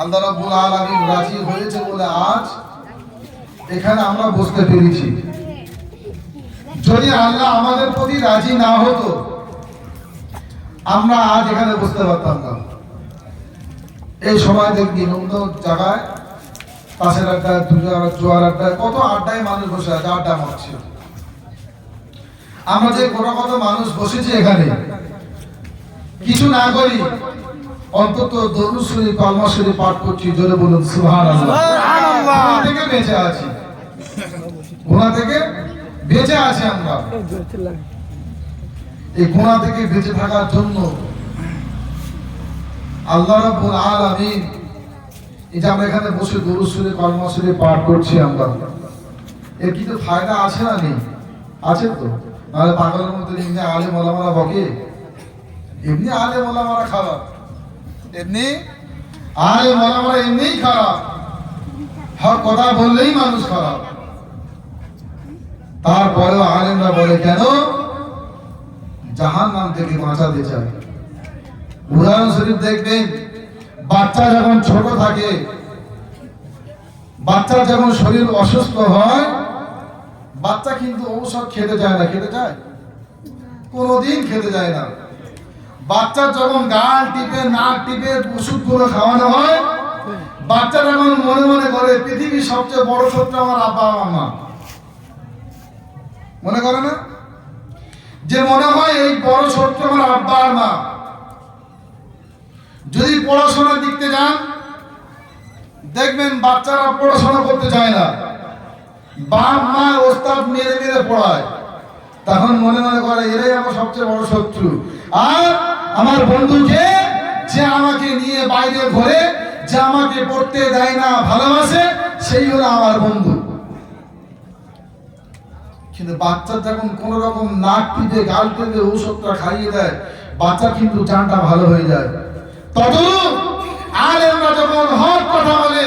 আল্লাহ রাব্বুল আলামিন রাজি হয়েছে বলে আজ এখানে আমরা বসতে পেরেছি। যদি আল্লাহ আমাদের প্রতি রাজি না হতো, আমরা আজ এখানে বসতে পারতাম না। এই সময় দেখবি অন্য জায়গায় পাশের আড্ডায় দুজার জোয়ার আড্ডায়, কত আড্ডায় মানুষ বসে আছে, আড্ডা মারছে। আমরা যে কোনো কত মানুষ বসেছি এখানে। কিছু না করি অন্তত দরুশ্বরী কলমাশ্বরী পাঠ করছি জোরে বলুন সুহান থেকে বেঁচে আছি। গুণা থেকে বেঁচে আছি আমরা। এই গুণা থেকে বেঁচে থাকার জন্য আল্লাহ রাব্বুল আলামিন এই যে আমরা এখানে বসে দরুশ্বরী কলমাশ্বরী পাঠ করছি আমরা। এর কিন্তু ফায়দা আছে না নেই? আছে তো। নাহলে পাগলের মধ্যে এমনি আলে মোলামারা বকে। এমনি আলে মোলামারা খারাপ। এমনি এমনিই খারাপ। হক কথা বললেই মানুষ খারাপ। তারপরেও আলেমরা বলে, কেন? জাহান নাম থেকে বাঁচাতে চায় উদাহরণস্বরূপ দেখবেন, বাচ্চা যখন ছোট থাকে, বাচ্চার যখন শরীর অসুস্থ হয়, বাচ্চা কিন্তু ঔষধ খেতে যায় না, খেতে যায় কোনোদিন খেতে যায় না। বাচ্চার যখন গাল টিপে, নাক টিপে ওষুধগুলো খাওয়ানো হয়, বাচ্চা যখন মনে মনে করে, পৃথিবীর সবচেয়ে বড় শত্রু আমার আব্বা আমার মনে করে না? যে মনে হয় এই বড় শত্রু আমার আব্বা আর মা। যদি পড়াশোনার দিকতে যান, দেখবেন বাচ্চারা পড়াশোনা করতে চায় না। বাপ, মা, ওস্তাদ মেরে মেরে পড়ায়। তখন মনে মনে করে, এরাই আমার সবচেয়ে বড় শত্রু। আর আমার বন্ধুকে যে আমাকে নিয়ে বাইরে ঘোরে, যে আমাকে পড়তে দেয় না, ভালোবাসে, সেই হলো আমার বন্ধু। কিন্তু বাচ্চা যখন কোন রকম নাক টিপে, গাল টিপে ঔষধটা খাইয়ে দেয়, বাচ্চা কিন্তু চানটা ভালো হয়ে যায়। তদরূপ আলেমরা যখন হক কথা বলে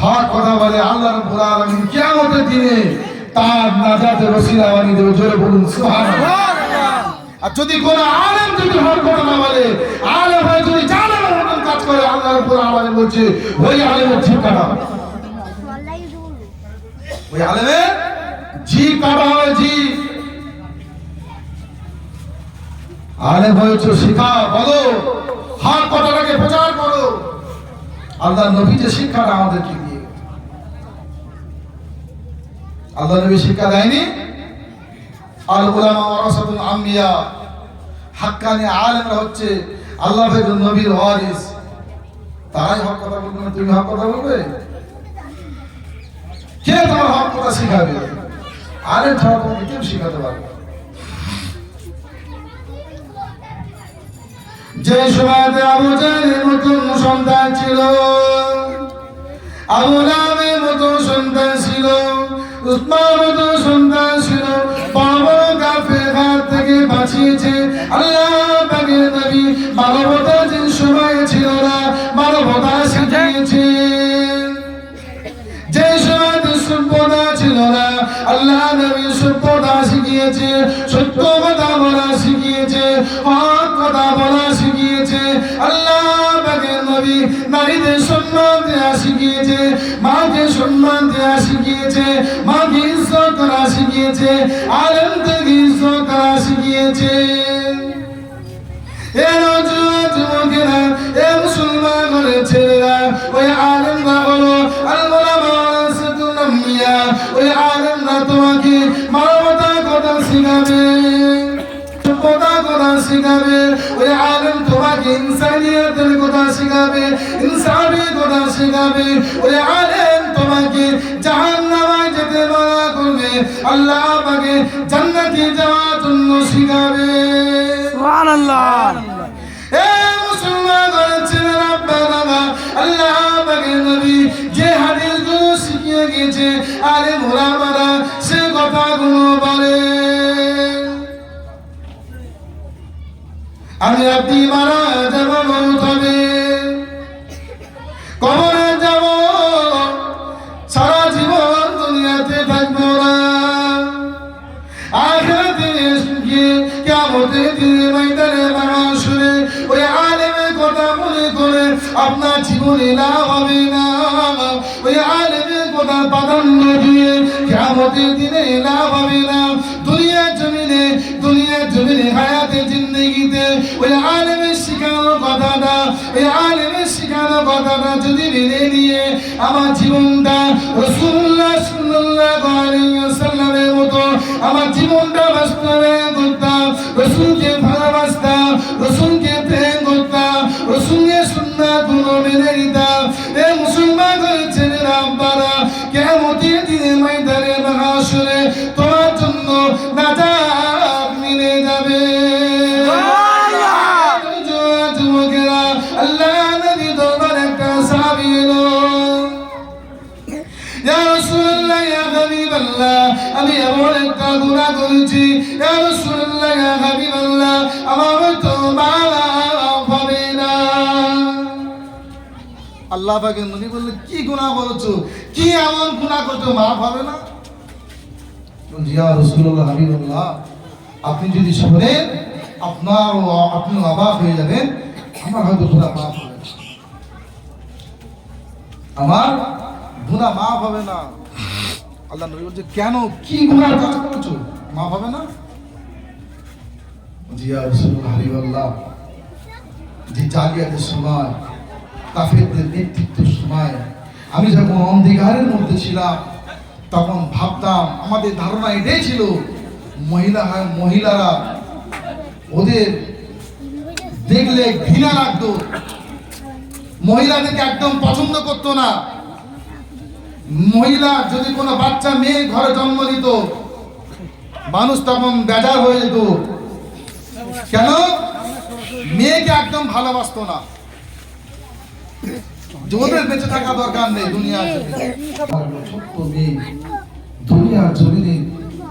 হক কথা বলে আল্লাহ রাব্বুল আলামিন কিয়ামতের দিনে তার নাজাতের ওসিলা বানিয়ে দেবে। জোরে বলুন সুবহানাল্লাহ। আর যদি কোন আলেম যদি হক কথা না বলে আলেম হয়ে যদি জালেমের মতন কাজ করে আল্লাহ রাব্বুল আলামিন বলছে ওই আলেমের ঠিক কাটা ওই আলেমের জি কাটা হবে জি। আলেম হয়েছে শিখা বলো। হক কথাটাকে প্রচার করো। আল্লাহ নবী যে শিক্ষাটা আমাদেরকে দিয়ে গেছে। আল্লাহ নবী শিক্ষা দেয়নি? আল উলামা ওয়ারাসাতুল আম্বিয়া। হাক্কানি আলেমরা হচ্ছে আল্লাহ নবীর ওয়ারিস। তারাই হক কথা বলবে না, তুমি হক কথা বলবে? কে তোমার হক কথা শিখাবে? আলেম ছাড়া তোমাকে কেউ শিখাতে পারবে যে সময়তে আবু জাহেলের মতন সন্তান ছিল, আবু লাহাবের মতো সন্তান ছিল উসমান মতো সন্তান ছিল। বাবা কাফের হাত থেকে বাঁচিয়েছে। আল্লাহ পাকের নবী মানবতা যে সময় ছিল না, মানবতা শিখিয়েছে যে সময় সভ্যতা ছিল না, আল্লাহ নবী সভ্যতা শিখিয়েছে, সত্য কথা বলা শিখিয়েছে, হক কথা বলা শিখিয়েছে। আল্লাহ নবী নারীদের সম্মান দেওয়া শিখিয়েছে, মাকে সম্মান দেওয়া শিখিয়েছে, মাকে ইজ্জত করা শিখিয়েছে, আলেম থেকে ইজ্জত করা শিখিয়েছে। তোমাকে মানবতা শেখাবে। ওই আলেম তোমাকে ইনসানিয়তের কথা শেখাবে ইনসাফের কথা শেখাবে। ওই আলেম তোমাকে জাহান্নামায় যেতে মানা করবে। আল্লাহ পাকে জান্নাতে যাওয়ার জন্য শেখাবে। সুবহানাল্লাহ। এ মুসলমান ছেলের আব্বা বাবা আল্লাহ নবী যে হাদিসগুলো শিখিয়ে গিয়েছে আরে মোলামারা সে আমি আপনি মারা যাব হবে কবরে যাব, সারা জীবন দুনিয়াতে থাকব না। আখেরাতে গিয়ে কিয়ামতের দিনে ময়দানে মানুষরে ওই আলেমের কথা মনে করে আপনার জীবনে লাভ হবে না। ওই আলেমের কথা প্রাধান্য দিয়ে কিয়ামতের দিনে লাভ হবে না। দুনিয়ার জমিনে দুনিয়ার জমিনে হায়াতে জিন্দগিতে, ওই আলেমের শিখানো কথাটা, ওই আলেমের শিখানো কথাটা যদি মেনে নিয়ে আমার জীবনটা রসুল্লাহ সাল্লাল্লাহু আলাইহি ওয়াসাল্লামের মতো আমার জীবনটা বাস্তবায়ন করতাম, রসুলকে ভালোবাসতাম, রসুলকে প্রেম করতাম, রসুলের সুন্নাতগুলো মেনে নিতাম আল্লাহ পাকের নবী বললে কি গুনাহ করেছ? কি এমন গুনাহ করছ? মাফ হবে না? বলছি, ইয়া রাসূলুল্লাহ হাবিবাল্লাহ। আপনি যদি শোনেন আপনার আপনি অবাক হয়ে যাবেন। আমার হয়তো গুনাহ মাফ হবে। আমার গুনাহ মাফ হবে না। আল্লাহ নবী বলছে কেন? কি গুনাহ কাজ করেছ? মাফ হবে না? জি ইয়া রাসূলুল্লাহ হাবিবাল্লাহ। যে জালিয়াতের সময়। কাফেরদের নেতৃত্বের সময়। আমি যখন অন্ধকারের মধ্যে ছিলাম, তখন ভাবতাম, আমাদের ধারণা এটাই ছিল, মহিলা মহিলারা, ওদের দেখলে ঘৃণা লাগতো। মহিলাদেরকে একদম পছন্দ করতো না। মহিলা যদি কোনো বাচ্চা মেয়ে ঘরে জন্ম দিত মানুষ তখন বেজার হয়ে যেত। কেন? মেয়েকে একদম ভালোবাসতো না। যে বেঁচে থাকা দরকার নেই দুনিয়া ছোট্ট মেয়ে দুনিয়ার জমিনে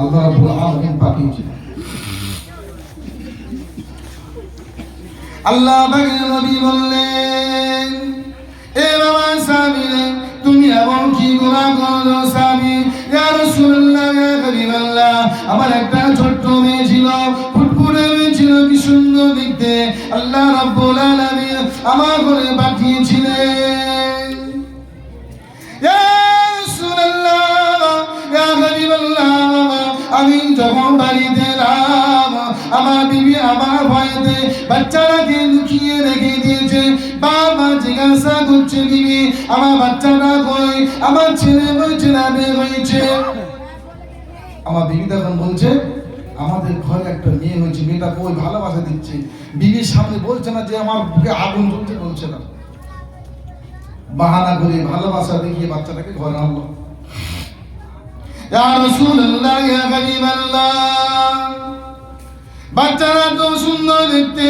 আল্লাহ রাব্বুল আলামিন পাঠিয়েছেন আল্লাহ পাকের নবী বললেন এ বাবা সাবি তুমি এমন কি গুনাহ করো সাবি ইয়া রাসূলুল্লাহ ইয়া হাবিবাল্লাহ আমার একটা ছোট্ট মেয়ে ছিল ফুটফুটে মেয়ে ছিল কি সুন্দর দেখতে। আল্লাহ রাব্বুল আলামিন আমার ঘরে পাঠিয়েছিলেন আমার বিবি আমার ভয়েতে বাচ্চাটাকে লুকিয়ে রেখে দিয়েছে বাবা জিজ্ঞাসা করছে বিবি আমার বাচ্চাটা কই আমার ছেলে বলছে না বের হয়েছে আমার বিবি তখন বলছে আমাদের ঘরে একটা মেয়ে হয়েছে, মেয়েটা কই ভালোবাসা দিচ্ছে? বিবির সামনে বলছে না যে আমার বুকে আগুন জ্বলছে, বলছে না। বাহানা করে ভালোবাসা দেখিয়ে বাচ্চাটাকে ঘরে আনলো। ইয়া রাসূলুল্লাহ, ইয়া হাবিবাল্লাহ। বাচ্চারা তো সুন্দর দেখতে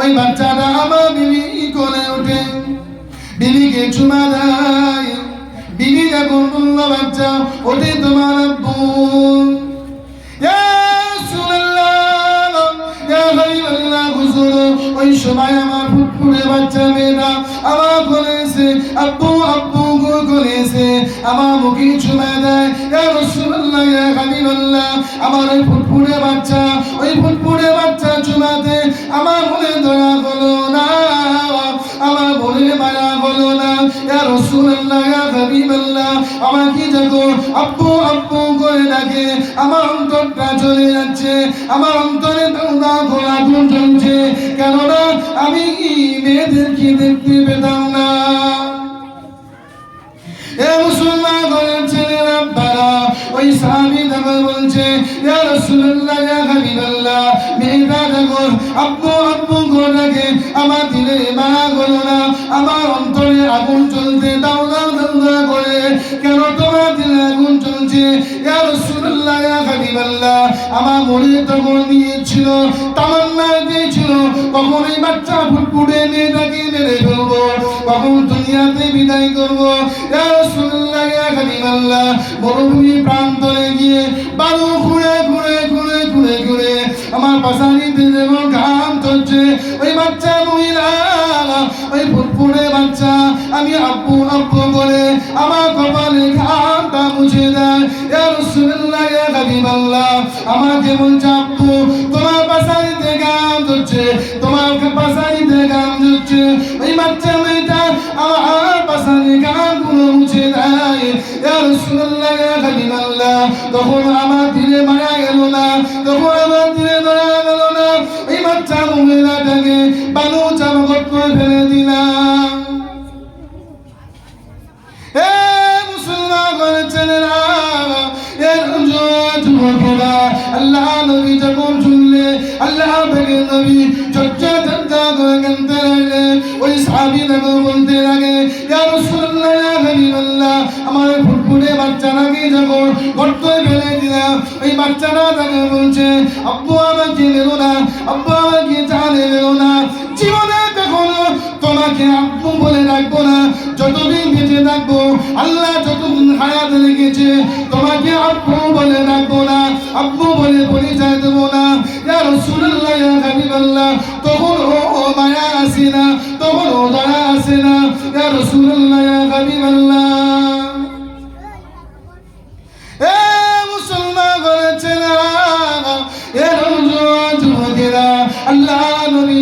ওই বাচ্চাটা আমার বিবি কোলে ওঠে। বিবিকে চুমা দেয়। বিবি যখন বলল, বাচ্চা, ওঠে তোমার আব্বু। ওই সময় আমার ফুটফুটে বাচ্চা মেয়েটা আমার এসে, আব্বু আব্বু। এসে আমার মুখে চুমা দেয় আমার ওই ফুটফুটে বাচ্চা, ওই ফুটফুটে বাচ্চা চুমাতে আমার মনে দয়া হলো না, আমার মনে মায়া হলো না আমাকে যখন আব্বু আব্বু করে ডাকে, আমার অন্তরটা চলে যাচ্ছে, আমার অন্তরে দৌড়া ঘোরা চলছে কেননা আমি মেয়েদেরকে দেখতে পেতাম না। এ মুসলমান ঘরের ছেলেরা বারা ওই সাহাবী দেখো বলছে, ইয়া রাসূলুল্লাহ, ইয়া হাবিবাল্লাহ মেয়েটা দেখো আব্বু আব্বু, গোটাকে আমার দিলে মা গলো না। আমার অন্তরে আগুন চলতে দাও দাও দাও করে। কেন তোমার দিলে আগুন চলছে ইয়া রাসূলুল্লাহ, ইয়া হাবিবাল্লাহ, আমার মনে তখন নিয়েছিল তামান্না দিয়েছিল কখন এই বাচ্চা ফুটফুটে মেয়েটাকে মেরে ফেলব, কখন দুনিয়াতে বিদায় করব। ইয়া রাসূলুল্লাহ, ইয়া হাবিবাল্লাহ, মরুভূমি প্রান্তরে গিয়ে বালু ঘুরে ঘুরে ঘুরে ঘুরে ঘুরে আমার পাশানিতে যেমন ঘাম চলছে ওই বাচ্চা মহিলা, ওই ফুটফুটে বাচ্চা আমি আব্বু আব্বু বলে আমার কপালে ঘামটা মুছে দেয়। ইয়া রাসূলুল্লাহ, ইয়া হাবিবাল্লাহ, আমাকে বলছে তোমার পাশানিতে ঘাম চলছে তোমার পাশানিতে ঘাম চলছে ওই বাচ্চা মেয়েটা আমার পাশানি ঘামগুলো মুছে দেয়। ইয়া রাসূলুল্লাহ, ইয়া হাবিবাল্লাহ, তখন আমার দিলে মায়া গেল না, তখন আমার দিলে দয়া গেল না। ওই বাচ্চা মহিলাটাকে বালু চাপা করে ফেলে দিলাম। যুবকেরা আল্লাহ নবী যখন শুনলে, আল্লাহ থেকে নবী, চর্চা চর্চা করে কানতে লাগলে। ওই সাহাবি দেখো বলতে লাগে, ইয়া রাসূলুল্লাহ, ইয়া আমার ফুটফুটে বাচ্চাটাকে যখন গর্তে ফেলে দিলাম ওই বাচ্চাটা তাকে বলছে, আব্বু আমাকে নেব না? আব্বু আমাকে জানে নেব না? জীবনে কখনো তোমাকে আব্বু বলে রাখব না। যতদিন বেঁচে থাকব, আল্লাহ যতদিন হায়াত রেখেছে, তোমাকে আব্বু বলে রাখব না। আব্বু বলে পরিচয় দেবো না। ইয়া রাসূলুল্লাহ, ইয়া হাবিবাল্লাহ, তখন ও ও মায়া আসে না, তখন ও দয়া আসে না। ইয়া রাসূলুল্লাহ, ইয়া হাবিবাল্লাহ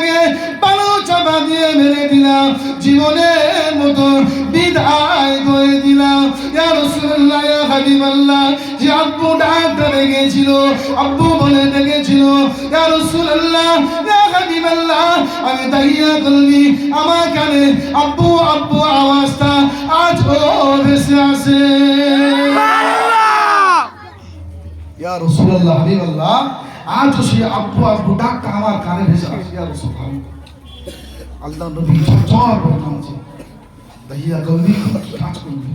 মেয়েটাকে পালো চাপা দিয়ে মেরে দিলাম, জীবনের মতো বিদায় করে দিলাম। আব্বু বলে আব্বু আজ ও ভেসে আসে। ইয়া রাসূলুল্লাহ হাবিবাল্লাহ আজ সেই আব্বু আব্বু ডাকটা আমার কানে ভেসে আসে ইয়া রাসূলুল্লাহ। আল্লাহ নবী ঝরঝর করে কাঁদছে দাহিয়া গলবি কাজ করবি।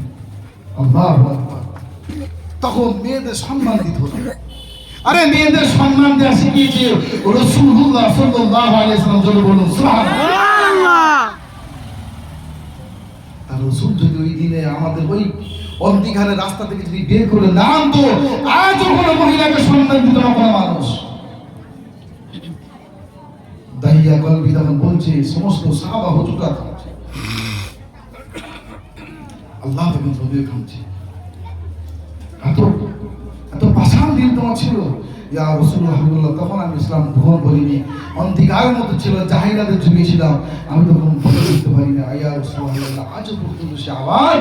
আল্লাহু তখন মেয়েদের সম্মান দিতে হতো আরে মেয়েদের সম্মান দেওয়া শিখিয়েছে রসুল্লাহ সাল্লাল্লাহু আলাইহি সাল্লাম জন্য বলুন সুবহানাল্লাহ। আর রসুল যদি ওই দিনে আমাদের ওই অন্তিঘারে রাস্তা থেকে যদি বের করে না আনতো, আজও কোনো মহিলাকে সন্তান দিত না কোনো মানুষ। দাহিয়া কলবি তখন বলছে, সমস্ত সাহাবা হুজুরা থামছে আল্লাহ তখন নবী এত এত পাষাণ ছিল? ইয়া রসুল্লাহ হাবিবুল্লাহ, তখন আমি ইসলাম গ্রহণ করিনি। অন্তিকারের মতো ছিল জাহিরাদের যুগে ছিলাম। আমি তখন বলে পারি না। ইয়া রসুল্লাহ আজও পর্যন্ত সে আওয়াজ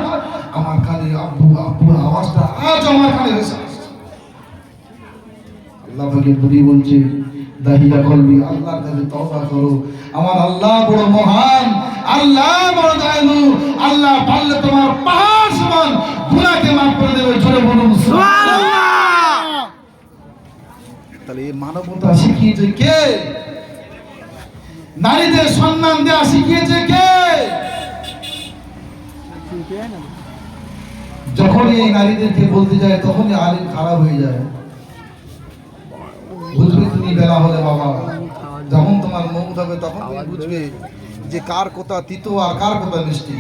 আমার কানে, আব্বু, আব্বুর আওয়াজটা আজ আমার কানে আসছে আল্লাহ পাকে নবী বলছে দাহিয়া কলবি, আল্লাহর কাছে তওবা করো। আমার আল্লাহ বড় মহান, আল্লাহ বড় দয়ালু, আল্লাহ পারলে তোমার পাহাড় সমান গুনাহকে মাফ করে দেবে জোরে বলুন সুবহানাল্লাহ তাহলে এই মানবতা শিখিয়েছে কে? নারীদের সম্মান দেওয়া শিখিয়েছে কে? যখনই এই নারীদেরকে বলতে যায়, তখনই আলিম খারাপ হয়ে যায়। বুঝবে তুমি বেলা হলে বাবা। যখন তোমার মৌত হবে তখন বুঝবে যে কার কথা তিতো আর কার কথা মিষ্টি।